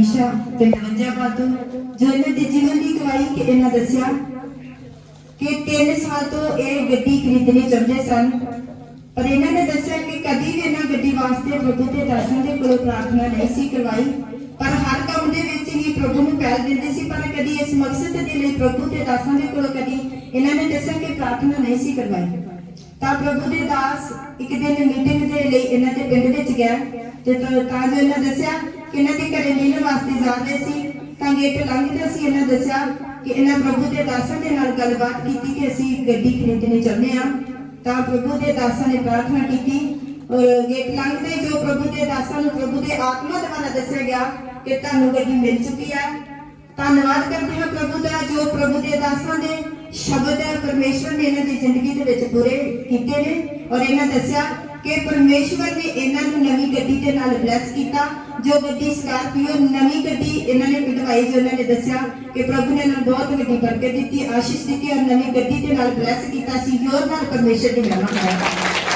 ਈਸ਼ਾ ਪਿੰਡ ਵੰਜਾਬਾਦੋ ਜੋ ਇਹਨਾਂ ਦੇ ਜੀਵਨ ਦੀ ਗਵਾਹੀ ਕਿ ਇਹਨਾਂ ਦੱਸਿਆ ਕਿ 3 ਸਾਲ ਤੋਂ ਇਹ ਗੱਡੀ ਖਰੀਦਣੀ ਚਾਹੁੰਦੇ ਸਨ। ਪਰ ਇਹਨਾਂ ਨੇ ਦੱਸਿਆ ਕਿ ਕਦੀ ਵੀ ਇਹਨਾਂ ਗੱਡੀ ਵਾਸਤੇ ਪ੍ਰਭੂ ਦੇ ਦਰਸ਼ਨ ਦੇ ਕੋਲੋਂ ਪ੍ਰਾਰਥਨਾ ਨਹੀਂ ਸੀ ਕਰਵਾਈ। ਪਰ ਹਰ ਕੰਮ ਦੇ ਵਿੱਚ ਹੀ ਪ੍ਰਭੂ ਨੂੰ ਪਹਿਲ ਦਿੰਦੇ ਸੀ, ਪਰ ਕਦੀ ਇਸ ਮਕਸਦ ਦੇ ਲਈ ਪ੍ਰਭੂ ਤੇ ਦਾਸਾਂ ਦੇ ਕੋਲੋਂ ਕਦੀ ਇਹਨਾਂ ਨੇ ਦੱਸਿਆ ਕਿ ਪ੍ਰਾਰਥਨਾ ਨਹੀਂ ਸੀ ਕਰਵਾਈ। ਤਾਂ ਪ੍ਰਭੂ ਦੇ ਦਾਸ ਇੱਕ ਦਿਨ ਮੀਟਿੰਗ ਦੇ ਲਈ ਇਹਨਾਂ ਦੇ ਪਿੰਡ ਵਿੱਚ ਗਿਆ। ਤੇ ਤਾਂ ਜੋ ਇਹਨਾਂ ਦੱਸਿਆ ਇਹਨਾਂ ਦੇ ਘਰੇ ਮਿਲਣ ਵਾਸਤੇ ਜਾ ਸੀ, ਤਾਂ ਗੇਟ ਲੰਘਦੇ ਸੀ ਇਹਨਾਂ ਦੱਸਿਆ ਕਿ ਇਹਨਾਂ ਪ੍ਰਭੂ ਦੇ ਦਾਸਾਂ ਦੇ ਨਾਲ ਗੱਲਬਾਤ ਕੀਤੀ ਕਿ ਅਸੀਂ ਗੱਡੀ ਖਰੀਦਣੀ ਚਾਹੁੰਦੇ ਹਾਂ। ਤਾਂ ਪ੍ਰਭੂ ਦੇ ਦਾਸਾਂ ਨੇ ਪ੍ਰਾਰਥਨਾ ਕੀਤੀ ਔਰ ਗੇਟ ਲੰਘਦੇ ਜੋ ਪ੍ਰਭੂ ਦੇ ਦਾਸਾਂ ਨੂੰ ਪ੍ਰਭੂ ਦੇ ਆਤਮਾ ਦੁਆਰਾ ਦੱਸਿਆ ਗਿਆ ਕਿ ਤੁਹਾਨੂੰ ਗੱਡੀ ਮਿਲ ਚੁੱਕੀ ਹੈ। ਧੰਨਵਾਦ ਕਰਦੇ ਹਾਂ ਪ੍ਰਭੂ ਦਾ, ਜੋ ਪ੍ਰਭੂ ਦੇ ਦਾਸਾਂ ਦੇ ਸ਼ਬਦ ਹੈ, ਪਰਮੇਸ਼ਵਰ ਨੇ ਇਹਨਾਂ ਦੀ ਜ਼ਿੰਦਗੀ ਦੇ ਵਿੱਚ ਪੂਰੇ ਕੀਤੇ ਨੇ। ਔਰ ਇਹਨਾਂ ਦੱਸਿਆ ਕਿ ਪਰਮੇਸ਼ਵਰ ਨੇ ਇਹਨਾਂ ਨੂੰ ਨਵੀਂ ਗੱਡੀ ਦੇ ਨਾਲ ਬਲੈਸ ਕੀਤਾ। ਜੋ ਗੱਡੀ ਸਕਾਰਪੀਓ ਨਵੀਂ ਗੱਡੀ ਇਹਨਾਂ ਨੇ ਕਢਵਾਈ ਜੋ ਇਹਨਾਂ ਨੇ ਦੱਸਿਆ ਕਿ ਪ੍ਰਭੂ ਨੇ ਇਹਨਾਂ ਨੂੰ ਬਹੁਤ ਵੱਡੀ ਬਰਕਤ ਦਿੱਤੀ, ਆਸ਼ੀਸ਼ ਦਿੱਤੀ ਔਰ ਨਵੀਂ ਗੱਡੀ ਦੇ ਨਾਲ ਬਲੈਸ ਕੀਤਾ ਸੀ। ਹੋਰ ਨਾਲ ਪਰਮੇਸ਼ਵਰ ਦੀ ਮਹਿਮਾ ਕਰਾਇਆ